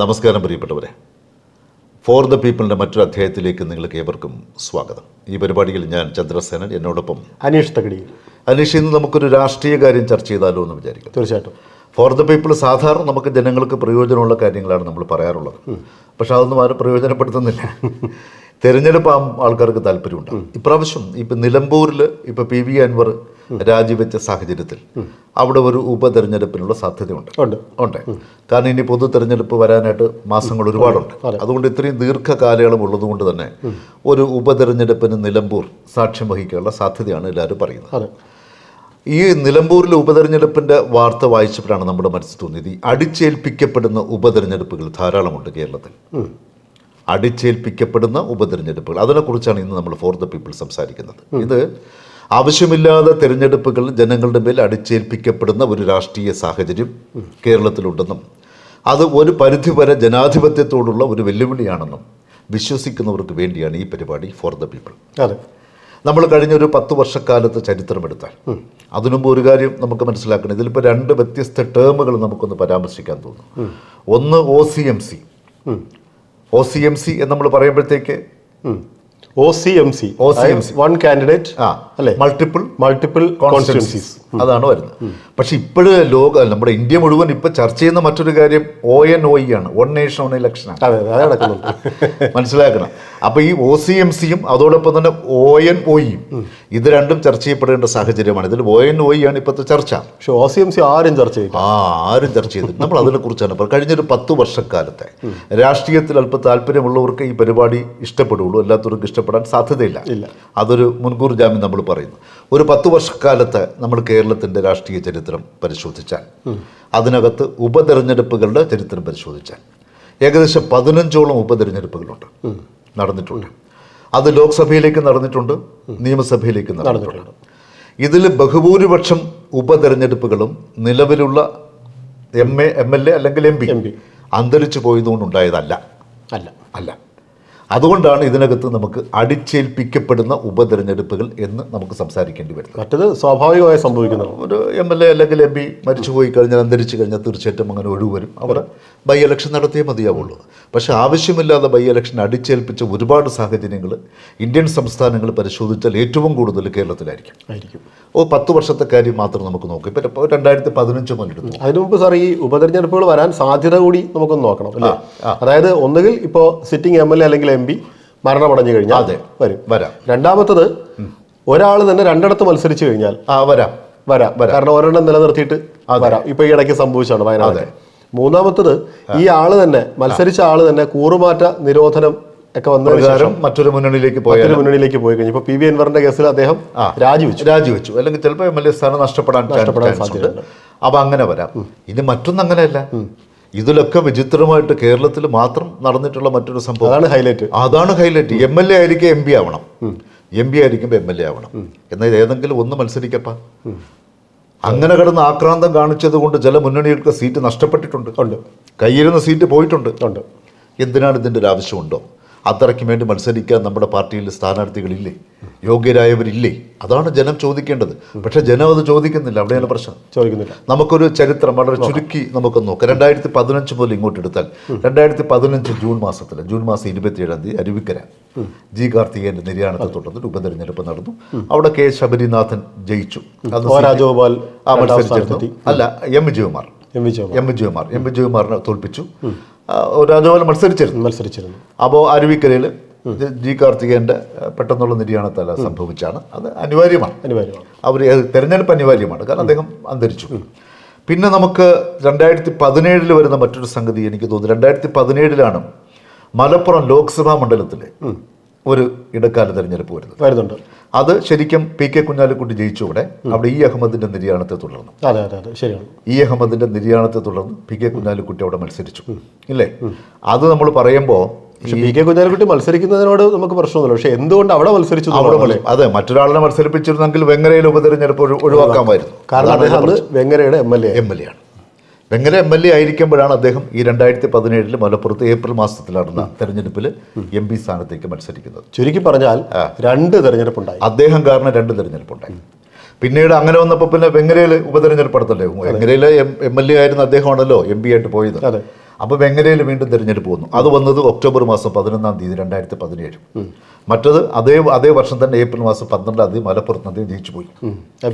നമസ്കാരം പ്രിയപ്പെട്ടവരെ. For the പീപ്പിളിന്റെ മറ്റൊരു അധ്യായത്തിലേക്ക് നിങ്ങൾക്ക് ഏവർക്കും സ്വാഗതം. ഈ പരിപാടിയിൽ ഞാൻ ചന്ദ്രസേനൻ എന്നോടൊപ്പം അനീഷ് തകടി. അനീഷ് ഇന്ന് നമുക്കൊരു രാഷ്ട്രീയ കാര്യം ചർച്ച ചെയ്താലോ എന്ന് വിചാരിക്കും തീർച്ചയായിട്ടും. ഫോർ ദ പീപ്പിൾ സാധാരണ നമുക്ക് ജനങ്ങൾക്ക് പ്രയോജനമുള്ള കാര്യങ്ങളാണ് നമ്മൾ പറയാറുള്ളത്. പക്ഷേ അതൊന്നും ആരും പ്രയോജനപ്പെടുത്തുന്നില്ല. തിരഞ്ഞെടുപ്പ് ആൾക്കാർക്ക് താല്പര്യമുണ്ട്. ഇപ്രാവശ്യം ഇപ്പം നിലമ്പൂരിൽ ഇപ്പം പി വി അൻവർ രാജിവെച്ച സാഹചര്യത്തിൽ. അവിടെ ഒരു ഉപതെരഞ്ഞെടുപ്പിനുള്ള സാധ്യതയുണ്ട്. ഉണ്ട്. കാരണം ഇനി പൊതു തെരഞ്ഞെടുപ്പ് വരാനായിട്ട് മാസങ്ങൾ ഒരുപാടുണ്ട്. അതുകൊണ്ട് ഇത്രയും ദീർഘകാലയളവ് ഉള്ളതുകൊണ്ട് തന്നെ ഒരു ഉപതെരഞ്ഞെടുപ്പിന് നിലമ്പൂർ സാക്ഷ്യം വഹിക്കാനുള്ള സാധ്യതയാണ് എല്ലാവരും പറയുന്നത്. ഈ നിലമ്പൂരിലെ ഉപതെരഞ്ഞെടുപ്പിന്റെ വാർത്ത വായിച്ചപ്പോഴാണ് നമ്മുടെ മനസ്സിൽ തോന്നിയത്. ഈ അടിച്ചേൽപ്പിക്കപ്പെടുന്ന ഉപതെരഞ്ഞെടുപ്പുകൾ ധാരാളമുണ്ട് കേരളത്തിൽ. അടിച്ചേൽപ്പിക്കപ്പെടുന്ന ഉപതെരഞ്ഞെടുപ്പുകൾ. അതിനെക്കുറിച്ചാണ് ഇന്ന് നമ്മൾ ഫോർ ദ പീപ്പിൾ സംസാരിക്കുന്നത്. ഇത് ആവശ്യമില്ലാതെ തിരഞ്ഞെടുപ്പുകൾ ജനങ്ങളുടെ മേൽ അടിച്ചേൽപ്പിക്കപ്പെടുന്ന ഒരു രാഷ്ട്രീയ സാഹചര്യം കേരളത്തിലുണ്ടെന്നും അത് ഒരു പരിധിവരെ ജനാധിപത്യത്തോടുള്ള ഒരു വെല്ലുവിളിയാണെന്നും വിശ്വസിക്കുന്നവർക്ക് വേണ്ടിയാണ് ഈ പരിപാടി ഫോർ ദ പീപ്പിൾ. അതെ. നമ്മൾ കഴിഞ്ഞ ഒരു പത്ത് വർഷക്കാലത്ത് ചരിത്രമെടുത്താൽ അതിനുമുമ്പ് ഒരു കാര്യം നമുക്ക് മനസ്സിലാക്കണം. ഇതിലിപ്പോൾ രണ്ട് വ്യത്യസ്ത ടേമുകൾ നമുക്കൊന്ന് പരാമർശിക്കാൻ തോന്നും ഒന്ന് O C M C O C M C എന്ന് നമ്മൾ പറയുമ്പോഴത്തേക്ക് O C M C OCMC. One candidate ആ അല്ലേ? മൾട്ടിപ്പിൾ മൾട്ടിപ്പിൾ കോൺസ്റ്റിറ്റ്യൻസീസ് അതാണ് വരുന്നത്. പക്ഷെ ഇപ്പോഴ് ലോക നമ്മുടെ ഇന്ത്യ മുഴുവൻ ഇപ്പൊ ചർച്ച ചെയ്യുന്ന മറ്റൊരു കാര്യം ഒ എൻ ഒ ആണ്. വൺ നേഷൻ ഓൺ ഇലക്ഷൻ മനസ്സിലാക്കണം. അപ്പൊ ഈ ഒ സി എം സിയും അതോടൊപ്പം തന്നെ ഒ എൻ ഒ ഇത് രണ്ടും ചർച്ച ചെയ്യപ്പെടേണ്ട സാഹചര്യമാണ്. ഇതിൽ ഒ എൻ ഒ ആണ് ഇപ്പോഴത്തെ ചർച്ച. പക്ഷെ ഒ സി എം സി ആരും ചർച്ച ചെയ്തു ആ ആരും ചർച്ച ചെയ്തിട്ട് നമ്മൾ അതിനെ കുറിച്ചാണ് കഴിഞ്ഞൊരു പത്ത് വർഷക്കാലത്തെ രാഷ്ട്രീയത്തിൽ അല്പം താല്പര്യമുള്ളവർക്ക് ഈ പരിപാടി ഇഷ്ടപ്പെടുള്ളൂ. അല്ലാത്തവർക്ക് ഇഷ്ടപ്പെടാൻ സാധ്യതയില്ല. ഇല്ല. അതൊരു മുൻകൂർ ജാമ്യം നമ്മൾ പറയുന്നു. ഒരു പത്ത് വർഷക്കാലത്ത് നമ്മൾ കേരളത്തിന്റെ രാഷ്ട്രീയ ചരിത്രം പരിശോധിച്ചാൽ അതിനകത്ത് ഉപതെരഞ്ഞെടുപ്പുകളുടെ ചരിത്രം പരിശോധിച്ചാൽ ഏകദേശം പതിനഞ്ചോളം ഉപതെരഞ്ഞെടുപ്പുകളുണ്ട്. നടന്നിട്ടുണ്ട്. അത് ലോക്സഭയിലേക്ക് നടന്നിട്ടുണ്ട് നിയമസഭയിലേക്ക് നടന്നിട്ടുണ്ട്. ഇതിൽ ബഹുഭൂരിപക്ഷം ഉപതെരഞ്ഞെടുപ്പുകളും നിലവിലുള്ള M A M L A അല്ലെങ്കിൽ എം പി. അന്തരിച്ചു പോയതുകൊണ്ടുണ്ടായതല്ല. അല്ല. അല്ല. അതുകൊണ്ടാണ് ഇതിനകത്ത് നമുക്ക് അടിച്ചേൽപ്പിക്കപ്പെടുന്ന ഉപതെരഞ്ഞെടുപ്പുകൾ എന്ന് നമുക്ക് സംസാരിക്കേണ്ടി വരുന്നത്. മറ്റത് സ്വാഭാവികമായി സംഭവിക്കുന്നത്. ഒരു എം എൽ എ അല്ലെങ്കിൽ എം പി മരിച്ചു പോയി കഴിഞ്ഞാൽ അന്തരിച്ചു കഴിഞ്ഞാൽ തീർച്ചയായിട്ടും അങ്ങനെ ഒഴിവ് വരും അവർ ബൈ ഇലക്ഷൻ നടത്തിയേ മതിയാവുള്ളൂ. പക്ഷേ ആവശ്യമില്ലാതെ ബൈ ഇലക്ഷൻ അടിച്ചേൽപ്പിച്ച ഒരുപാട് സാഹചര്യങ്ങൾ ഇന്ത്യൻ സംസ്ഥാനങ്ങൾ പരിശോധിച്ചാൽ ഏറ്റവും കൂടുതൽ കേരളത്തിലായിരിക്കും. ആയിരിക്കും. ഓ പത്ത് വർഷത്തെ കാര്യം മാത്രം നമുക്ക് നോക്കാം. ഇപ്പം ഇപ്പോൾ രണ്ടായിരത്തി പതിനഞ്ച് മുന്നിട്ട് അതിനു മുമ്പ് സാർ ഈ ഉപതെരഞ്ഞെടുപ്പുകൾ വരാൻ സാധ്യത കൂടി നമുക്കൊന്ന് നോക്കണം അതായത് ഒന്നുകിൽ ഇപ്പോൾ സിറ്റിംഗ് എം എൽ എ അല്ലെങ്കിൽ എം പി മരണമടഞ്ഞു കഴിഞ്ഞാൽ അതെ. വരും. വരാം. രണ്ടാമത്തത് ഒരാൾ തന്നെ രണ്ടിടത്ത് മത്സരിച്ചു കഴിഞ്ഞാൽ ആ വരാം. വരാം. വരാം. കാരണം ഒരെണ്ണം നിലനിർത്തിയിട്ട് വരാം. ഇപ്പൊ ഈ ഇടയ്ക്ക് സംഭവിച്ചാണ് വയനാട്. മൂന്നാമത്തത് ഈ ആൾ തന്നെ മത്സരിച്ച ആൾ തന്നെ കൂറുമാറ്റ നിരോധനം ഒക്കെ വന്ന മറ്റൊരു മുന്നണിയിലേക്ക് പോയി മറ്റൊരു മുന്നണിയിലേക്ക് പോയി കഴിഞ്ഞു. ഇപ്പൊ പി വി അൻവറിന്റെ കേസിൽ അദ്ദേഹം രാജിവെച്ചു. രാജിവെച്ചു. അല്ലെങ്കിൽ ചിലപ്പോൾ എം എൽ എ സ്ഥാനം നഷ്ടപ്പെടാൻ നഷ്ടപ്പെടാൻ സാധ്യതയുണ്ട്. അപ്പൊ അങ്ങനെ വരാം. ഇനി മറ്റൊന്നും അങ്ങനെയല്ല. ഇതിലൊക്കെ വിചിത്രമായിട്ട് കേരളത്തിൽ മാത്രം നടന്നിട്ടുള്ള മറ്റൊരു സംഭവം. അതാണ് ഹൈലൈറ്റ് അതാണ് ഹൈലൈറ്റ് എം എൽ എ ആയിരിക്കും എം പി ആവണം. എം പി ആയിരിക്കുമ്പോൾ എം എൽ എ ആവണം. എന്നാൽ ഏതെങ്കിലും ഒന്ന് മത്സരിക്കപ്പ. അങ്ങനെ കിടന്ന് ആക്രാന്തം കാണിച്ചത് കൊണ്ട് ചില മുന്നണികൾക്ക് സീറ്റ് നഷ്ടപ്പെട്ടിട്ടുണ്ട്. കയ്യിരുന്ന സീറ്റ് പോയിട്ടുണ്ട്. എന്തിനാണ് ഇതിന്റെ ഒരു ആവശ്യമുണ്ടോ? അത്രയ്ക്ക് വേണ്ടി മത്സരിക്കാൻ നമ്മുടെ പാർട്ടിയിൽ സ്ഥാനാർത്ഥികളില്ലേ? യോഗ്യരായവരില്ലേ? അതാണ് ജനം ചോദിക്കേണ്ടത്. പക്ഷേ ജനം അത് ചോദിക്കുന്നില്ല. അവിടെയാണ് പ്രശ്നം. ചോദിക്കുന്നില്ല. നമുക്കൊരു ചരിത്രം വളരെ ചുരുക്കി നമുക്ക് നോക്കാം. രണ്ടായിരത്തി പതിനഞ്ച് മുതൽ ഇങ്ങോട്ട് എടുത്താൽ രണ്ടായിരത്തി പതിനഞ്ച് ജൂൺ മാസത്തിൽ ജൂൺ മാസം ഇരുപത്തിയേഴാം തീയതി അരുവിക്കര ജി കാർത്തികേയന്റെ നിര്യാണത്തെ തുടർന്ന് ഉപതെരഞ്ഞെടുപ്പ് നടന്നു. അവിടെ കെ ശബരിനാഥൻ ജയിച്ചു. രാജഗോപാൽ ആ മത്സരിച്ചിരുന്നു. അല്ല M Vijayakumar. M Vijayakumar. M വിജയകുമാറിനെ തോൽപ്പിച്ചു. രാജഗോപാൽ മത്സരിച്ചിരുന്നു. മത്സരിച്ചിരുന്നു. അപ്പോൾ അരുവിക്കരയിൽ ജി കാർത്തികേയന്റെ പെട്ടെന്നുള്ള നിര്യാണത്തല സംഭവിച്ചാണ്. അത് അനിവാര്യമാണ്. അനിവാര്യമാണ്. അവർ തിരഞ്ഞെടുപ്പ് അനിവാര്യമാണ്. കാരണം അദ്ദേഹം അന്തരിച്ചു. പിന്നെ നമുക്ക് രണ്ടായിരത്തി പതിനേഴിൽ വരുന്ന മറ്റൊരു സംഗതി എനിക്ക് തോന്നുന്നു. രണ്ടായിരത്തി പതിനേഴിലാണ് മലപ്പുറം ലോക്സഭാ മണ്ഡലത്തിലെ ഒരു ഇടക്കാല തെരഞ്ഞെടുപ്പ് വരുന്നത്. വരുന്നുണ്ട്. അത് ശരിക്കും പി കെ കുഞ്ഞാലിക്കുട്ടി ജയിച്ചവിടെ അവിടെ ഇ അഹമ്മദിന്റെ നിര്യാണത്തെ തുടർന്ന്. അതെ അതെ അതെ ശരിയാണ്. ഇ അഹമ്മദിന്റെ നിര്യാണത്തെ തുടർന്ന് പി കെ കുഞ്ഞാലിക്കുട്ടി അവിടെ മത്സരിച്ചു. ഇല്ലേ? അത് നമ്മൾ പറയുമ്പോൾ പക്ഷെ പി കെ കുഞ്ഞാലിക്കുട്ടി മത്സരിക്കുന്നതിനോട് നമുക്ക് പ്രശ്നമൊന്നുമില്ല. പക്ഷെ എന്തുകൊണ്ട് അവിടെ മത്സരിച്ചു അവിടെ അതെ മറ്റൊരാളിനെ മത്സരിപ്പിച്ചിരുന്നെങ്കിൽ വെങ്ങരയിൽ ഉപതെരഞ്ഞെടുപ്പ് ഒഴി- ഒഴിവാക്കാമായിരുന്നു. കാരണം അദ്ദേഹം വെങ്ങരയുടെ M L A M L A ആണ്. വെങ്ങര എം എൽ എ ആയിരിക്കുമ്പോഴാണ് അദ്ദേഹം ഈ രണ്ടായിരത്തി പതിനേഴിൽ മലപ്പുറത്ത് ഏപ്രിൽ മാസത്തിൽ നടന്ന തെരഞ്ഞെടുപ്പിൽ എം പി സ്ഥാനത്തേക്ക് മത്സരിക്കുന്നത്. ചുരുക്കി പറഞ്ഞാൽ രണ്ട് തെരഞ്ഞെടുപ്പുണ്ടായി. അദ്ദേഹം കാരണം രണ്ട് തെരഞ്ഞെടുപ്പുണ്ടായി. പിന്നീട് അങ്ങനെ വന്നപ്പോൾ പിന്നെ വെങ്ങരയിൽ ഉപതെരഞ്ഞെടുപ്പ് നടത്തല്ലേ വെങ്ങരയിലെ എം എൽ എ ആയിരുന്ന അദ്ദേഹമാണല്ലോ എം പി ആയിട്ട് പോയത്. അതെ. അപ്പോൾ വെങ്ങരയിൽ വീണ്ടും തിരഞ്ഞെടുപ്പ് വന്നു. അത് വന്നത് ഒക്ടോബർ മാസം പതിനൊന്നാം തീയതി രണ്ടായിരത്തി പതിനേഴ്. മറ്റത് അതേ അതേ വർഷം തന്നെ ഏപ്രിൽ മാസം പന്ത്രണ്ടാം തീയതി മലപ്പുറത്ത് നിന്ന് ജയിച്ചു പോയി.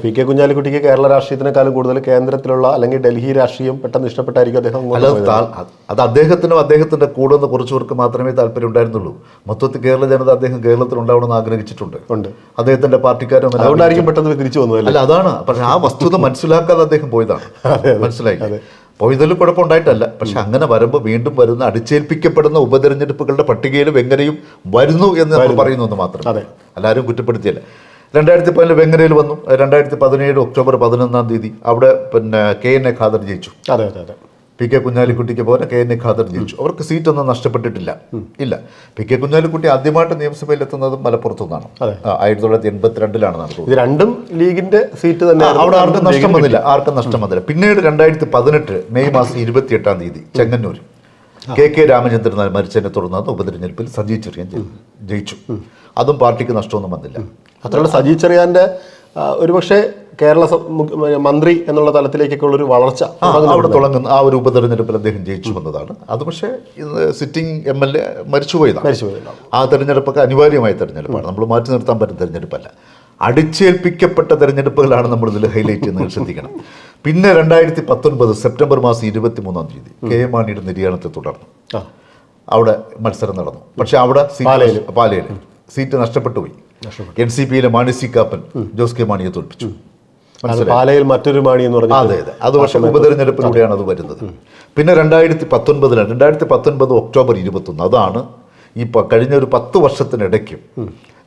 പി കെ കുഞ്ഞാലിക്കുട്ടിക്ക് കേരള രാഷ്ട്രീയത്തിനേക്കാളും കൂടുതൽ കേന്ദ്രത്തിലുള്ള അല്ലെങ്കിൽ ഡൽഹി രാഷ്ട്രീയം പെട്ടെന്ന് ഇഷ്ടപ്പെട്ടായിരിക്കും അദ്ദേഹം അത് അദ്ദേഹത്തിനും അദ്ദേഹത്തിന്റെ കൂടെ നിന്ന് കുറച്ചു പേർക്ക് മാത്രമേ താല്പര്യം ഉണ്ടായിരുന്നുള്ളൂ. മൊത്തത്തിൽ കേരള ജനത അദ്ദേഹം കേരളത്തിൽ ഉണ്ടാവണമെന്ന് ആഗ്രഹിച്ചിട്ടുണ്ട്. ഉണ്ട്. അദ്ദേഹത്തിന്റെ പാർട്ടിക്കാരും അതുകൊണ്ടായിരിക്കും പെട്ടെന്ന് തിരിച്ചു വന്നത് അല്ല? അതാണ്. പക്ഷേ ആ വസ്തുത മനസ്സിലാക്കാതെ അദ്ദേഹം പോയതാണ്. മനസ്സിലായി പോയതിൽ കുഴപ്പമുണ്ടായിട്ടല്ല. പക്ഷെ അങ്ങനെ വരുമ്പോൾ വീണ്ടും വരുന്ന അടിച്ചേൽപ്പിക്കപ്പെടുന്ന ഉപതെരഞ്ഞെടുപ്പുകളുടെ പട്ടികയിൽ വെങ്ങരയും വരുന്നു എന്ന് നമ്മൾ പറയുന്നു എന്ന് മാത്രം. അതെ. എല്ലാവരും കുറ്റപ്പെടുത്തിയല്ല? രണ്ടായിരത്തി പതിനിൽ വെങ്ങരയിൽ വന്നു. രണ്ടായിരത്തി പതിനേഴ് ഒക്ടോബർ പതിനൊന്നാം തീയതി അവിടെ പിന്നെ കെ എൻ എ ഖാദർ ജയിച്ചു. അതെ അതെ അതെ. പി കെ കുഞ്ഞാലിക്കുട്ടിക്ക് പോലെ കെ എൻ ഖാദർ ജയിച്ചു. അവർക്ക് സീറ്റൊന്നും നഷ്ടപ്പെട്ടിട്ടില്ല. ഇല്ല. പി കെ കുഞ്ഞാലിക്കുട്ടി ആദ്യമായിട്ട് നിയമസഭയിൽ എത്തുന്നത് മലപ്പുറത്തു നിന്നാണ്. ആയിരത്തി തൊള്ളായിരത്തി എൺപത്തിരണ്ടിലാണ് നടന്നത്. ഇത് രണ്ടും ലീഗിന്റെ സീറ്റ് തന്നെ അവിടെ ആർക്കും നഷ്ടം വന്നില്ല. ആർക്കും നഷ്ടം വന്നില്ല. പിന്നീട് രണ്ടായിരത്തി പതിനെട്ട് മെയ് മാസം ഇരുപത്തി എട്ടാം തീയതി ചെങ്ങന്നൂർ കെ കെ രാമചന്ദ്രൻ മരിച്ചതിനെ തുടർന്ന് ഉപതെരഞ്ഞെടുപ്പിൽ സജി ചെറിയാൻ ജയിച്ചു. അതും പാർട്ടിക്ക് നഷ്ടമൊന്നും വന്നില്ല. അത്രയുള്ള സജി ചെറിയാന്റെ ഒരുപക്ഷെ കേരള മന്ത്രി എന്നുള്ള തലത്തിലേക്കൊക്കെ ഉള്ള ഒരു വളർച്ച അവിടെ തുടങ്ങുന്ന ആ ഒരു ഉപതെരഞ്ഞെടുപ്പിൽ അദ്ദേഹം ജയിച്ചു വന്നതാണ്. അത് പക്ഷേ സിറ്റിംഗ് എം എൽ എ മരിച്ചുപോയതാണ്. ആ തെരഞ്ഞെടുപ്പൊക്കെ അനിവാര്യമായ തെരഞ്ഞെടുപ്പാണ്. നമ്മൾ മാറ്റി നിർത്താൻ പറ്റുന്ന തെരഞ്ഞെടുപ്പല്ല. അടിച്ചേൽപ്പിക്കപ്പെട്ട തെരഞ്ഞെടുപ്പുകളാണ് നമ്മൾ ഇതിൽ ഹൈലൈറ്റ് ചെയ്യുന്നത്. ശ്രദ്ധിക്കണം. പിന്നെ രണ്ടായിരത്തി പത്തൊൻപത് സെപ്റ്റംബർ മാസം ഇരുപത്തി മൂന്നാം തീയതി കെ എം മാണിയുടെ നിര്യാണത്തെ തുടർന്നു. അവിടെ മത്സരം നടന്നു. പക്ഷേ അവിടെ പാലയിൽ സീറ്റ് നഷ്ടപ്പെട്ടു പോയി. എൻ സി പിയിലെ മാണി സി കാപ്പൻ ജോസ് കെ മാണിയെ തോൽപ്പിച്ചു. പാലയിൽ മറ്റൊരു മാണി എന്ന് പറഞ്ഞു അതെ അതെ. അത് പക്ഷേ ഉപതെരഞ്ഞെടുപ്പിലൂടെയാണ് അത് വരുന്നത്. പിന്നെ രണ്ടായിരത്തി പത്തൊൻപതിലാണ് രണ്ടായിരത്തി പത്തൊൻപത് ഒക്ടോബർ ഇരുപത്തൊന്ന്. അതാണ് ഈ കഴിഞ്ഞ ഒരു പത്ത് വർഷത്തിനിടയ്ക്ക്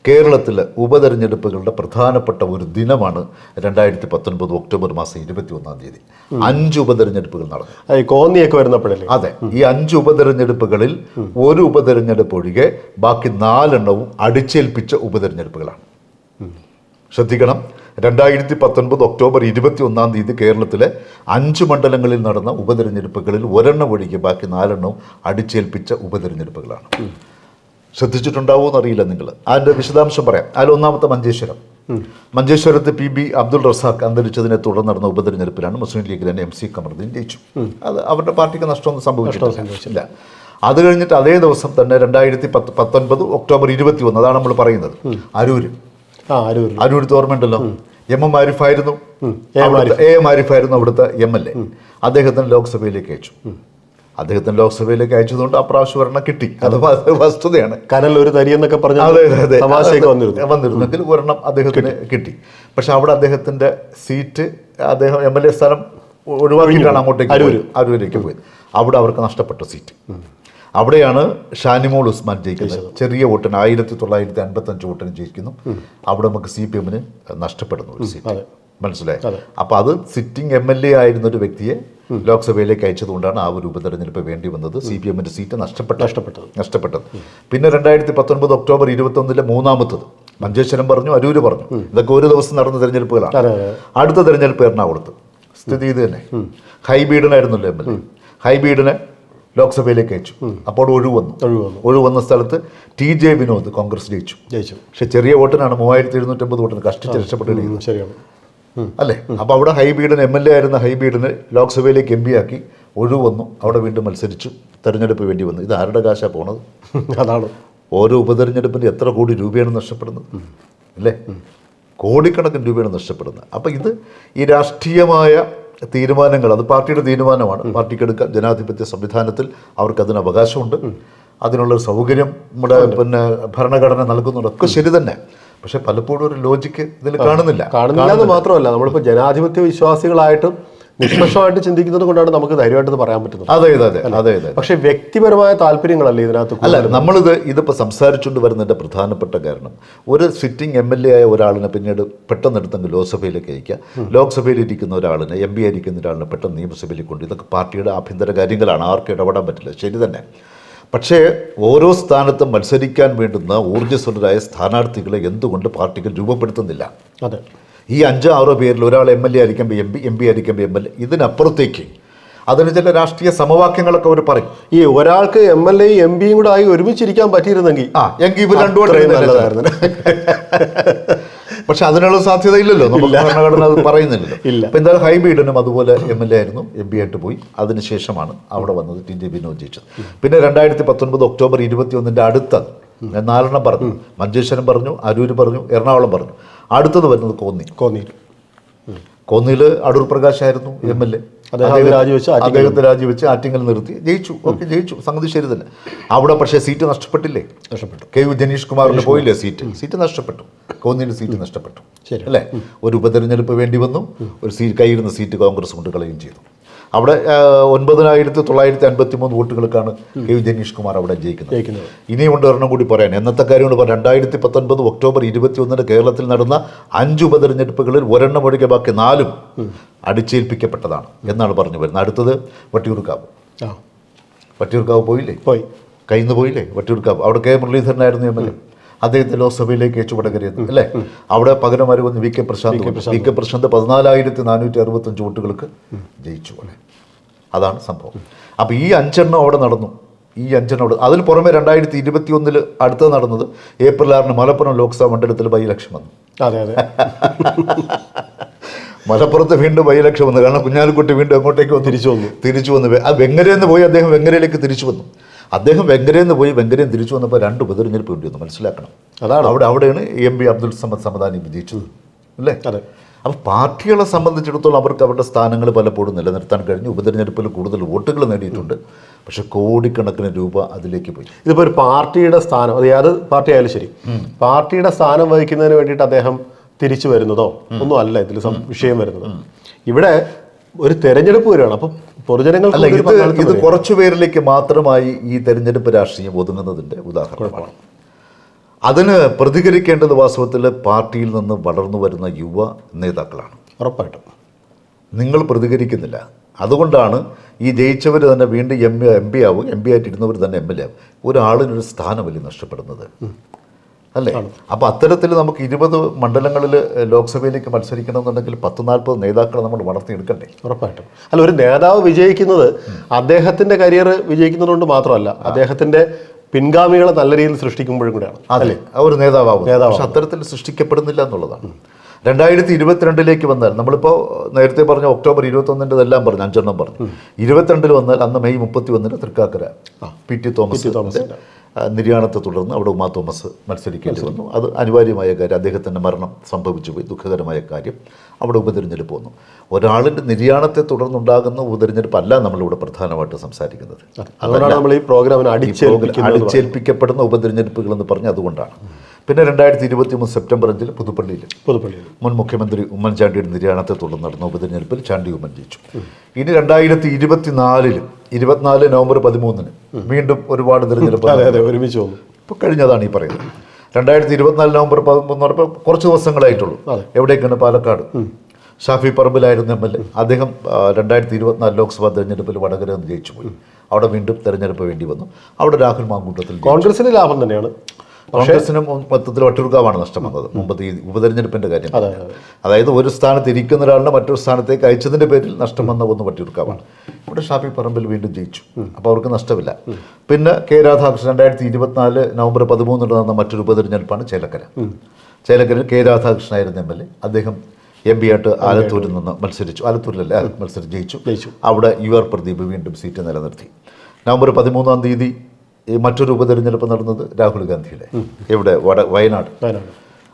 കേരളത്തിലെ ഉപതെരഞ്ഞെടുപ്പുകളുടെ പ്രധാനപ്പെട്ട ഒരു ദിനമാണ് രണ്ടായിരത്തി പത്തൊൻപത് ഒക്ടോബർ മാസം ഇരുപത്തി ഒന്നാം തീയതി അഞ്ച് ഉപതെരഞ്ഞെടുപ്പുകൾ നടന്നു. കോന്നിയൊക്കെ വരുന്നപ്പോഴല്ലേ? അതെ. ഈ അഞ്ച് ഉപതെരഞ്ഞെടുപ്പുകളിൽ ഒരു ഉപതെരഞ്ഞെടുപ്പ് ഒഴികെ ബാക്കി നാലെണ്ണവും അടിച്ചേൽപ്പിച്ച ഉപതെരഞ്ഞെടുപ്പുകളാണ്. ശ്രദ്ധിക്കണം. രണ്ടായിരത്തി പത്തൊൻപത് ഒക്ടോബർ ഇരുപത്തി ഒന്നാം തീയതി കേരളത്തിലെ അഞ്ച് മണ്ഡലങ്ങളിൽ നടന്ന ഉപതെരഞ്ഞെടുപ്പുകളിൽ ഒരെണ്ണം ഒഴികെ ബാക്കി നാലെണ്ണവും അടിച്ചേൽപ്പിച്ച ഉപതെരഞ്ഞെടുപ്പുകളാണ്. ശ്രദ്ധിച്ചിട്ടുണ്ടാവോ എന്നറിയില്ല നിങ്ങൾ. അതിന്റെ വിശദാംശം പറയാം. അതിൽ ഒന്നാമത്തെ മഞ്ചേശ്വരം. മഞ്ചേശ്വരത്ത് പി ബി അബ്ദുൾ റസാഖ് അന്തരിച്ചതിനെ തുടർന്ന് നടന്ന ഉപതെരഞ്ഞെടുപ്പിലാണ് മുസ്ലിം ലീഗിൽ തന്നെ എം സി കമറുദ്ദീൻ ജയിച്ചു അത് അവരുടെ പാർട്ടിക്ക് നഷ്ടമൊന്നും സംഭവിച്ചിട്ടില്ല. അത് കഴിഞ്ഞിട്ട് അതേ ദിവസം തന്നെ രണ്ടായിരത്തി പത്ത് പത്തൊൻപത് ഒക്ടോബർ ഇരുപത്തി ഒന്ന് അതാണ് നമ്മൾ പറയുന്നത്. അരൂര്. അരൂരത്ത് ഓർമ്മയുണ്ടല്ലോ? എം എം ആരിഫായിരുന്നു? എ. എം ആരിഫായിരുന്നു അവിടുത്തെ എം എൽ എ. അദ്ദേഹത്തിന് ലോക്സഭയിലേക്ക് അയച്ചു. അദ്ദേഹത്തിന് ലോക്സഭയിലേക്ക് അയച്ചതുകൊണ്ട് അപ്രാവശ്യം ഒരെണ്ണം കിട്ടി. അത് വസ്തുതയാണ്. കനൽ ഒരു തരി എന്നൊക്കെ പറഞ്ഞു അതെ അതെ വന്നിരുന്നെങ്കിൽ ഒരെണ്ണം അദ്ദേഹത്തിന് കിട്ടി. പക്ഷെ അവിടെ അദ്ദേഹത്തിന്റെ സീറ്റ് അദ്ദേഹം എം എൽ എ സ്ഥാനം ഒഴിവാക്കിയിട്ടാണ് അങ്ങോട്ടേക്ക്. അരൂരിലേക്ക് പോയത്. അവിടെ അവർക്ക് നഷ്ടപ്പെട്ട സീറ്റ്. അവിടെയാണ് ഷാനിമോൾ ഉസ്മാൻ ജയിക്കുന്നത്. ചെറിയ വോട്ടിന് ആയിരത്തി തൊള്ളായിരത്തി അൻപത്തി അഞ്ച് വോട്ടിന് ജയിക്കുന്നു. അവിടെ നമുക്ക് സി പി എമ്മിന് നഷ്ടപ്പെടുന്നു ഒരു സീറ്റ്. മനസ്സിലായി? അപ്പൊ അത് സിറ്റിംഗ് എം എൽ എ ആയിരുന്ന ഒരു വ്യക്തിയെ ലോക്സഭയിലേക്ക് അയച്ചതുകൊണ്ടാണ് ആ ഒരു ഉപതെരഞ്ഞെടുപ്പ് വേണ്ടി വന്നത്. സി പി എമ്മിന്റെ സീറ്റ് നഷ്ടപ്പെട്ട നഷ്ടപ്പെട്ടത്. നഷ്ടപ്പെട്ടത്. പിന്നെ രണ്ടായിരത്തി പത്തൊൻപത് ഒക്ടോബർ ഇരുപത്തി ഒന്നിലെ മൂന്നാമത്തത്. മഞ്ചേശ്വരം പറഞ്ഞു അരൂര് പറഞ്ഞു. ഇതൊക്കെ ഒരു ദിവസം നടന്ന തെരഞ്ഞെടുപ്പുകളാണ്. അടുത്ത തെരഞ്ഞെടുപ്പ് എറണാകുളത്ത്. സ്ഥിതി ഇത് തന്നെ. ഹൈബീഡനായിരുന്നല്ലോ എം എൽ എ. ഹൈബീഡിനെ ലോക്സഭയിലേക്ക് അയച്ചു. അപ്പോൾ ഒഴിവ് വന്നു ഒഴിവ് വന്ന സ്ഥലത്ത് ടി ജെ വിനോദ് കോൺഗ്രസ് ജയിച്ചു. ജയിച്ചു. പക്ഷെ ചെറിയ വോട്ടിനാണ് മൂവായിരത്തി എഴുന്നൂറ്റമ്പത് വോട്ടിന് കഷ്ടിച്ച് രക്ഷപ്പെട്ട് ശരിയാണ്. അല്ലേ? അപ്പോൾ അവിടെ ഹൈബീഡൻ എം എൽ എ ആയിരുന്ന ഹൈബീഡിന് ലോക്സഭയിലേക്ക് എം പി ആക്കി ഒഴിവ് വന്നു അവിടെ വീണ്ടും മത്സരിച്ചു. തെരഞ്ഞെടുപ്പ് വേണ്ടി വന്നു. ഇത് ആരുടെ കാശാണ് പോണത്? അതാണ്. ഓരോ ഉപതെരഞ്ഞെടുപ്പിന് എത്ര കോടി രൂപയാണ് നഷ്ടപ്പെടുന്നത്? അല്ലേ? കോടിക്കണക്കിന് രൂപയാണ് നഷ്ടപ്പെടുന്നത്. അപ്പം ഇത് ഈ രാഷ്ട്രീയമായ തീരുമാനങ്ങൾ അത് പാർട്ടിയുടെ തീരുമാനമാണ്. പാർട്ടിക്ക് എടുക്കാൻ ജനാധിപത്യ സംവിധാനത്തിൽ അവർക്ക് അതിന് അവകാശമുണ്ട്. അതിനുള്ള സൗകര്യം നമ്മുടെ പിന്നെ ഭരണഘടന നൽകുന്നുണ്ട്. ഒക്കെ ശരി തന്നെ. പക്ഷെ പലപ്പോഴും ഒരു ലോജിക്ക് ഇതിൽ കാണുന്നില്ല. കാണുന്നില്ല എന്ന് മാത്രമല്ല നമ്മളിപ്പോൾ ജനാധിപത്യ വിശ്വാസികളായിട്ടും നിഷ്പക്ഷമായിട്ട് ചിന്തിക്കുന്നത് കൊണ്ടാണ് നമുക്ക് ധൈര്യമായിട്ട് പറയാൻ പറ്റുന്നത്. അതെ അതെ അതെ അതെ പക്ഷേ വ്യക്തിപരമായ താല്പര്യങ്ങളല്ലേ ഇതിനകത്ത് അല്ല നമ്മളിത് ഇതിപ്പോൾ സംസാരിച്ചുകൊണ്ട് വരുന്നതിന്റെ പ്രധാനപ്പെട്ട കാരണം ഒരു സിറ്റിംഗ് എം എൽ എ ആയ ഒരാളിനെ പിന്നീട് പെട്ടെന്ന് എടുത്തെങ്കിൽ ലോക്സഭയിലേക്ക് അയക്കുക ലോക്സഭയിൽ ഇരിക്കുന്ന ഒരാളിനെ എം പി ആയിരിക്കുന്ന ഒരാളിനെ പെട്ടെന്ന് നിയമസഭയിലേക്ക് കൊണ്ട് ഇതൊക്കെ പാർട്ടിയുടെ ആഭ്യന്തര കാര്യങ്ങളാണ് ആർക്കും ഇടപെടാൻ പറ്റില്ല ശരി തന്നെ. പക്ഷേ ഓരോ സ്ഥാനത്തും മത്സരിക്കാൻ വേണ്ടുന്ന ഊർജസ്വലരായ സ്ഥാനാർത്ഥികളെ എന്തുകൊണ്ട് പാർട്ടികൾ രൂപപ്പെടുത്തുന്നില്ല? അതെ. ഈ അഞ്ചോ ആറോ പേരിൽ ഒരാൾ എം എൽ എ ആയിരിക്കുമ്പോൾ എം പി എം പി ആയിരിക്കുമ്പോൾ എം എൽ എ. ഇതിനപ്പുറത്തേക്ക് അതിന് ചില രാഷ്ട്രീയ സമവാക്യങ്ങളൊക്കെ അവർ പറയും. ഈ ഒരാൾക്ക് എം എൽ എ എം പിയും കൂടെ ആയി ഒരുമിച്ചിരിക്കാൻ പറ്റിയിരുന്നെങ്കിൽ ആ എങ്കിൽ ഇവർ രണ്ടു രണ്ടുപേരും പക്ഷെ അതിനുള്ള സാധ്യത ഇല്ലല്ലോ നമുക്ക് ഭരണഘടന അത് പറയുന്നില്ലല്ലോ. ഇല്ല. അപ്പൊ എന്തായാലും ഹൈബീഡനും അതുപോലെ എം എൽ എ ആയിരുന്നു എം പി ആയിട്ട് പോയി. അതിനുശേഷമാണ് അവിടെ വന്നത് ടി ജെ വിനോദ് ജയിച്ചത് പിന്നെ രണ്ടായിരത്തി പത്തൊൻപത് ഒക്ടോബർ ഇരുപത്തി ഒന്നിന്റെ അടുത്ത് ഞാൻ നാലെണ്ണം പറഞ്ഞു. മഞ്ചേശ്വരം പറഞ്ഞു അരൂർ പറഞ്ഞു എറണാകുളം പറഞ്ഞു. അടുത്തത് വരുന്നത് കോന്നി. കോന്നിയിൽ കോന്നിയിൽ അടൂർ പ്രകാശ് ആയിരുന്നു എം എൽ എ. അദ്ദേഹത്തെ രാജിവെച്ച് ആറ്റിങ്ങൽ നിർത്തി. ജയിച്ചു. ഓക്കെ ജയിച്ചു. സംഗതി ശരി തന്നെ അവിടെ പക്ഷേ സീറ്റ് നഷ്ടപ്പെട്ടില്ലേ? നഷ്ടപ്പെട്ടു. കെ യു ജനീഷ് കുമാറിന് പോയില്ലേ സീറ്റ്? സീറ്റ് നഷ്ടപ്പെട്ടു. കോന്നിയുടെ സീറ്റ് നഷ്ടപ്പെട്ടു. ശരി. അല്ലേ? ഒരു ഉപതെരഞ്ഞെടുപ്പ് വേണ്ടി വന്നു. ഒരു സീറ്റ് കയ്യിരുന്ന സീറ്റ് കോൺഗ്രസ് കൊണ്ട് കളയുകയും ചെയ്തു. അവിടെ ഒൻപതിനായിരത്തി തൊള്ളായിരത്തി അൻപത്തി മൂന്ന് വോട്ടുകൾക്കാണ് കെ വി ജനീഷ് കുമാർ അവിടെ ജയിക്കുന്നത്. ഇനി ഇനിയുണ്ട് ഒരെണ്ണം കൂടി പറയാൻ എന്നത്തെ കാര്യമാണ് പറയാം. രണ്ടായിരത്തി പത്തൊൻപത് ഒക്ടോബർ ഇരുപത്തി ഒന്നിന് കേരളത്തിൽ നടന്ന അഞ്ച് ഉപതെരഞ്ഞെടുപ്പുകളിൽ ഒരെണ്ണം ഒഴികെ ബാക്കി നാലും അടിച്ചേൽപ്പിക്കപ്പെട്ടതാണ് എന്നാണ് പറഞ്ഞു വരുന്നത്. അടുത്തത് വട്ടിയൂർക്കാവ്. വട്ടിയൂർക്കാവ് പോയില്ലേ? പോയി. കയ്യിൽ നിന്ന് പോയില്ലേ? വട്ടിയൂർക്കാവ്. അവിടെ കെ മുരളീധരനായിരുന്നു എം എൽ എ. അദ്ദേഹത്തെ ലോക്സഭയിലേക്ക് വടകരയെന്ന് അല്ലേ? അവിടെ പകരമാരി വന്ന്? V K Prashanth V K Prashanth. പതിനാലായിരത്തി നാനൂറ്റി അറുപത്തഞ്ച് വോട്ടുകൾക്ക് ജയിച്ചു അല്ലേ? അതാണ് സംഭവം. അപ്പോൾ ഈ അഞ്ചെണ്ണം അവിടെ നടന്നു. ഈ അഞ്ചെണ്ണം അവിടെ അതിന് പുറമെ രണ്ടായിരത്തി ഇരുപത്തി ഒന്നിൽ അടുത്തത് നടന്നത് ഏപ്രിൽ ആറിന് മലപ്പുറം ലോക്സഭാ മണ്ഡലത്തിൽ ബൈ ഇലക്ഷൻ വന്നു. അതെ അതെ. മലപ്പുറത്ത് വീണ്ടും ബൈ ഇലക്ഷൻ വന്നു. കാരണം കുഞ്ഞാലിക്കുട്ടി വീണ്ടും എങ്ങോട്ടേക്ക് വന്നു? തിരിച്ചു വന്നു. തിരിച്ചു വന്നു. ആ വെങ്ങരയിൽ നിന്ന് പോയി അദ്ദേഹം വെങ്ങരയിലേക്ക് തിരിച്ചു വന്നു. അദ്ദേഹം വെങ്കരേന്ന് നിന്ന് പോയി വെങ്ങരയിൽ തിരിച്ചു വന്നപ്പോൾ രണ്ട് ഉപതെരഞ്ഞെടുപ്പ് വേണ്ടി വന്നു മനസ്സിലാക്കണം. അതാണ്. അവിടെ അവിടെയാണ് എം പി അബ്ദുൾ സമദ് സമദാനി വിജയിച്ചത് അല്ലേ? അതെ. അപ്പോൾ പാർട്ടികളെ സംബന്ധിച്ചിടത്തോളം അവർക്ക് അവരുടെ സ്ഥാനങ്ങൾ പലപ്പോഴും നിലനിർത്താൻ കഴിഞ്ഞു ഉപതെരഞ്ഞെടുപ്പിൽ കൂടുതൽ വോട്ടുകൾ നേടിയിട്ടുണ്ട്. പക്ഷേ കോടിക്കണക്കിന് രൂപ അതിലേക്ക് പോയി. ഇതിപ്പോൾ ഒരു പാർട്ടിയുടെ സ്ഥാനം അത് ഏത് പാർട്ടി ആയാലും ശരി. പാർട്ടിയുടെ സ്ഥാനം വഹിക്കുന്നതിന് വേണ്ടിയിട്ട് അദ്ദേഹം തിരിച്ചു വരുന്നതോ ഒന്നും അല്ല ഇതിൽ സം- വിഷയം വരുന്നത്. ഇവിടെ ഒരു തെരഞ്ഞെടുപ്പ് വരികയാണ്. അപ്പം പൊതുജനങ്ങൾ അല്ല ഇത് ഇത് കുറച്ചു പേരിലേക്ക് മാത്രമായി ഈ തെരഞ്ഞെടുപ്പ് രാഷ്ട്രീയം ഒതുങ്ങുന്നതിന്റെ ഉദാഹരണമാണ്. അതിന് പ്രതികരിക്കേണ്ടത് വാസ്തവത്തിൽ പാർട്ടിയിൽ നിന്ന് വളർന്നു വരുന്ന യുവ നേതാക്കളാണ്. ഉറപ്പായിട്ടും. നിങ്ങൾ പ്രതികരിക്കുന്നില്ല. അതുകൊണ്ടാണ് ഈ ജയിച്ചവർ തന്നെ വീണ്ടും എം എം പി ആവും എം പി ആയിട്ട് ഇരുന്നവർ തന്നെ എം എൽ എ ആവും. ഒരാളിനൊരു വലിയ നഷ്ടപ്പെടുന്നത്? അല്ലേ? അപ്പോൾ അത്തരത്തിൽ നമുക്ക് ഇരുപത് മണ്ഡലങ്ങളിൽ ലോക്സഭയിലേക്ക് മത്സരിക്കണമെന്നുണ്ടെങ്കിൽ പത്ത് നാൽപ്പത് നേതാക്കളെ നമ്മൾ വളർത്തിയെടുക്കണ്ടേ? ഉറപ്പായിട്ടും. അല്ല ഒരു നേതാവ് വിജയിക്കുന്നത് അദ്ദേഹത്തിന്റെ കരിയർ വിജയിക്കുന്നതുകൊണ്ട് മാത്രമല്ല അദ്ദേഹത്തിന്റെ പിൻഗാമികളെ നല്ല രീതിയിൽ സൃഷ്ടിക്കുമ്പോഴും കൂടെയാണ്. അതെ ആ ഒരു നേതാവാകും പക്ഷെ അത്തരത്തിൽ സൃഷ്ടിക്കപ്പെടുന്നില്ല എന്നുള്ളതാണ്. രണ്ടായിരത്തി ഇരുപത്തിരണ്ടിലേക്ക് വന്നാൽ നമ്മളിപ്പോൾ നേരത്തെ പറഞ്ഞ ഒക്ടോബർ ഇരുപത്തൊന്നിന്റെതെല്ലാം പറഞ്ഞു അഞ്ചെണ്ണം പറഞ്ഞു. ഇരുപത്തിരണ്ടിൽ വന്നാൽ അന്ന് മെയ് മുപ്പത്തി ഒന്നിന് തൃക്കാക്കര പി ടി തോമസ് തോമസിന്റെ. നിര്യാണത്തെ തുടർന്ന് അവിടെ ഉമാ തോമസ് മത്സരിക്കേണ്ടി വന്നു. അത് അനിവാര്യമായ കാര്യം അദ്ദേഹത്തിന്റെ മരണം സംഭവിച്ചു പോയി ദുഃഖകരമായ കാര്യം അവിടെ ഉപതിരഞ്ഞെടുപ്പ് വന്നു. ഒരാളിന്റെ നിര്യാണത്തെ തുടർന്നുണ്ടാകുന്ന ഉപതിരഞ്ഞെടുപ്പല്ല അല്ല നമ്മളിവിടെ പ്രധാനമായിട്ട് സംസാരിക്കുന്നത്. അതുകൊണ്ടാണ് നമ്മൾ ഈ പ്രോഗ്രാമിന് അടിച്ചേൽപ്പിക്കപ്പെടുന്ന ഉപതിരഞ്ഞെടുപ്പുകളെന്ന് പറഞ്ഞ് അതുകൊണ്ടാണ്. പിന്നെ രണ്ടായിരത്തി ഇരുപത്തി മൂന്ന് സെപ്റ്റംബർ അഞ്ചിൽ പുതുപ്പള്ളിയിൽ. പുതുപ്പള്ളിയിൽ. മുൻ മുഖ്യമന്ത്രി ഉമ്മൻചാണ്ടിയുടെ നിര്യാണത്തെ തുടർന്ന് നടന്ന. ഉപതെരഞ്ഞെടുപ്പിൽ ചാണ്ടി ഉമ്മൻ ജയിച്ചു. ഇനി രണ്ടായിരത്തി ഇരുപത്തിനാലിൽ ഇരുപത്തിനാല് നവംബർ പതിമൂന്നിന് വീണ്ടും ഒരുപാട് തിരഞ്ഞെടുപ്പ് ഒരുമിച്ച് വന്നു ഇപ്പോൾ കഴിഞ്ഞതാണ് ഈ പറയുന്നത്. രണ്ടായിരത്തി ഇരുപത്തിനാല് നവംബർ പതിമൂന്ന് പറഞ്ഞപ്പോൾ കുറച്ച് ദിവസങ്ങളായിട്ടുള്ളൂ. എവിടേക്കാണ് പാലക്കാട്? ഷാഫി പറമ്പിലായിരുന്നു എം എൽ എ. അദ്ദേഹം രണ്ടായിരത്തി ഇരുപത്തിനാല് ലോക്സഭാ തെരഞ്ഞെടുപ്പിൽ വടകര എന്ന് ജയിച്ചു പോയി. അവിടെ വീണ്ടും തെരഞ്ഞെടുപ്പ് വേണ്ടി വന്നു. അവിടെ രാഹുൽ മാങ്കൂട്ടത്തിൽ. കോൺഗ്രസിന് ലാഭം തന്നെയാണ്. കോൺഗ്രസിന് മൊത്തത്തിൽ വട്ടിയൂർക്കാവാണ് നഷ്ടം വന്നത്. മുമ്പത്തെ ഈ ഉപതെരഞ്ഞെടുപ്പിന്റെ കാര്യം. അതെ അതെ. അതായത് ഒരു സ്ഥാനത്ത് ഇരിക്കുന്ന ഒരാളിനെ മറ്റൊരു സ്ഥാനത്തേക്ക് അയച്ചതിന്റെ പേരിൽ നഷ്ടം വന്ന ഒന്ന് വട്ടിയൂർക്കാവാണ് ഇവിടെ ഷാഫി പറമ്പിൽ വീണ്ടും ജയിച്ചു. അപ്പോൾ അവർക്ക് നഷ്ടമില്ല. പിന്നെ കെ രാധാകൃഷ്ണൻ രണ്ടായിരത്തി ഇരുപത്തിനാല് നവംബർ പതിമൂന്നിന് നടന്ന മറ്റൊരു ഉപതെരഞ്ഞെടുപ്പാണ് ചേലക്കര. ചേലക്കരയിൽ കെ രാധാകൃഷ്ണനായിരുന്നു എം എൽ എ. അദ്ദേഹം എം പി ആയിട്ട് ആലത്തൂരിൽ നിന്ന് മത്സരിച്ചു. ആലത്തൂരിലല്ലേ? മത്സരം ജയിച്ചു. ജയിച്ചു. അവിടെ യു ആർ പ്രദീപ് വീണ്ടും സീറ്റ് നിലനിർത്തി. നവംബർ പതിമൂന്നാം തീയതി ഈ മറ്റൊരു ഉപതെരഞ്ഞെടുപ്പ് നടന്നത് രാഹുൽ ഗാന്ധിയുടെ. ഇവിടെ വട വയനാട്.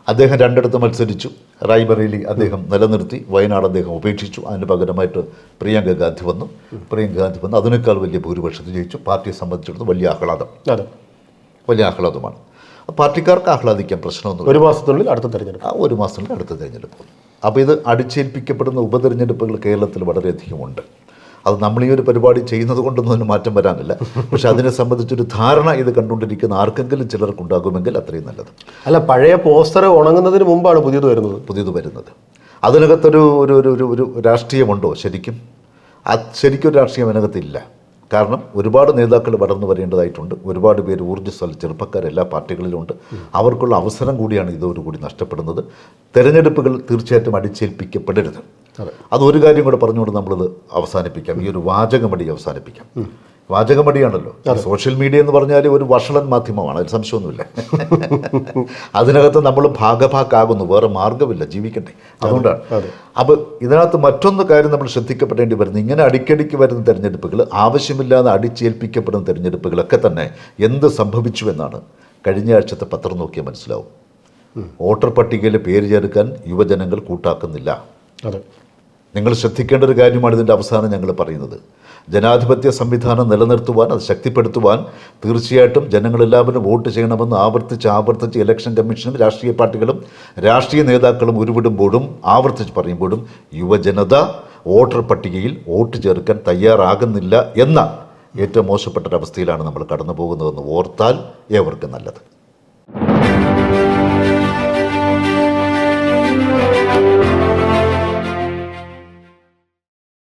അദ്ദേഹം രണ്ടിടത്ത് മത്സരിച്ചു. റായ്ബറേലി അദ്ദേഹം നിലനിർത്തി. വയനാട് അദ്ദേഹം ഉപേക്ഷിച്ചു. അതിന് പകരമായിട്ട് പ്രിയങ്ക ഗാന്ധി വന്നു. പ്രിയങ്ക ഗാന്ധി വന്നു അതിനേക്കാൾ വലിയ ഭൂരിപക്ഷത്തിൽ ജയിച്ചു. പാർട്ടിയെ സംബന്ധിച്ചിടത്തോളം വലിയ ആഹ്ലാദം. വലിയ ആഹ്ലാദമാണ്. പാർട്ടിക്കാർക്ക് ആഹ്ലാദിക്കാൻ പ്രശ്നമൊന്നും ഒരു മാസത്തിനുള്ളിൽ അടുത്ത തെരഞ്ഞെടുപ്പ്. ആ ഒരു മാസത്തിനുള്ളിൽ അടുത്ത തെരഞ്ഞെടുപ്പ്. അപ്പോൾ ഇത് അടിച്ചേൽപ്പിക്കപ്പെടുന്ന ഉപതെരഞ്ഞെടുപ്പുകൾ കേരളത്തിൽ വളരെയധികം ഉണ്ട് അത് നമ്മൾ ഈ ഒരു പരിപാടി ചെയ്യുന്നത് കൊണ്ടൊന്നും അതിന് മാറ്റം വരാനില്ല. പക്ഷെ അതിനെ സംബന്ധിച്ചൊരു ധാരണ ഇത് കണ്ടുകൊണ്ടിരിക്കുന്ന ആർക്കെങ്കിലും ചിലർക്കുണ്ടാകുമെങ്കിൽ അത്രയും നല്ലത്. അല്ല പഴയ പോസ്റ്റർ ഉണങ്ങുന്നതിന് മുമ്പാണ് പുതിയത് വരുന്നത്. പുതിയത് വരുന്നത്. അതിനകത്തൊരു ഒരു ഒരു ഒരു ഒരു രാഷ്ട്രീയമുണ്ടോ ശരിക്കും? അത് ശരിക്കും ഒരു രാഷ്ട്രീയം അതിനകത്തില്ല. കാരണം ഒരുപാട് നേതാക്കൾ വളർന്നു വരേണ്ടതായിട്ടുണ്ട്. ഒരുപാട് പേര് ഊർജസ്വല ചെറുപ്പക്കാർ എല്ലാ പാർട്ടികളിലുണ്ട്. അവർക്കുള്ള അവസരം കൂടിയാണ് ഇതോടുകൂടി നഷ്ടപ്പെടുന്നത്. തെരഞ്ഞെടുപ്പുകൾ തീർച്ചയായിട്ടും അടിച്ചേൽപ്പിക്കപ്പെടരുത്. അതെ. അത് ഒരു കാര്യം കൂടെ പറഞ്ഞുകൊണ്ട് നമ്മളിത് അവസാനിപ്പിക്കാം. ഈ ഒരു വാചകമടി അവസാനിപ്പിക്കാം. വാചകമടിയാണല്ലോ. സോഷ്യൽ മീഡിയ എന്ന് പറഞ്ഞാൽ ഒരു വഷളൻ മാധ്യമമാണ്. അതിൽ സംശയമൊന്നുമില്ല. അതിനകത്ത് നമ്മൾ ഭാഗഭാക്കാകുന്നു. വേറെ മാർഗമില്ല ജീവിക്കണ്ടേ അതുകൊണ്ടാണ്. അപ്പോൾ ഇതിനകത്ത് മറ്റൊന്ന് കാര്യം നമ്മൾ ശ്രദ്ധിക്കപ്പെടേണ്ടി വരുന്നത് ഇങ്ങനെ അടിക്കടിക്ക് വരുന്ന തിരഞ്ഞെടുപ്പുകൾ ആവശ്യമില്ലാതെ അടിച്ചേൽപ്പിക്കപ്പെടുന്ന തിരഞ്ഞെടുപ്പുകളൊക്കെ തന്നെ എന്ത് സംഭവിച്ചു എന്നാണ് കഴിഞ്ഞ ആഴ്ചത്തെ പത്രം നോക്കിയാൽ മനസ്സിലാവും. വോട്ടർ പട്ടികയിൽ പേര് ചേർക്കാൻ യുവജനങ്ങൾ കൂട്ടാക്കുന്നില്ല. നിങ്ങൾ ശ്രദ്ധിക്കേണ്ട ഒരു കാര്യമാണ് ഇതിന്റെ അവസാനം ഞങ്ങൾ പറയുന്നത്. ജനാധിപത്യ സംവിധാനം നിലനിർത്തുവാൻ അത് ശക്തിപ്പെടുത്തുവാൻ തീർച്ചയായിട്ടും ജനങ്ങളെല്ലാവരും വോട്ട് ചെയ്യണമെന്ന് ആവർത്തിച്ച് ആവർത്തിച്ച് ഇലക്ഷൻ കമ്മീഷനും രാഷ്ട്രീയ പാർട്ടികളും രാഷ്ട്രീയ നേതാക്കളും ഉരുവിടുമ്പോഴും ആവർത്തിച്ച് പറയുമ്പോഴും യുവജനത വോട്ടർ പട്ടികയിൽ വോട്ട് ചേർക്കാൻ തയ്യാറാകുന്നില്ല എന്ന ഏറ്റവും മോശപ്പെട്ടൊരവസ്ഥയിലാണ് നമ്മൾ കടന്നു പോകുന്നതെന്ന് ഓർത്താൽ ഏവർക്കും നല്ലത്.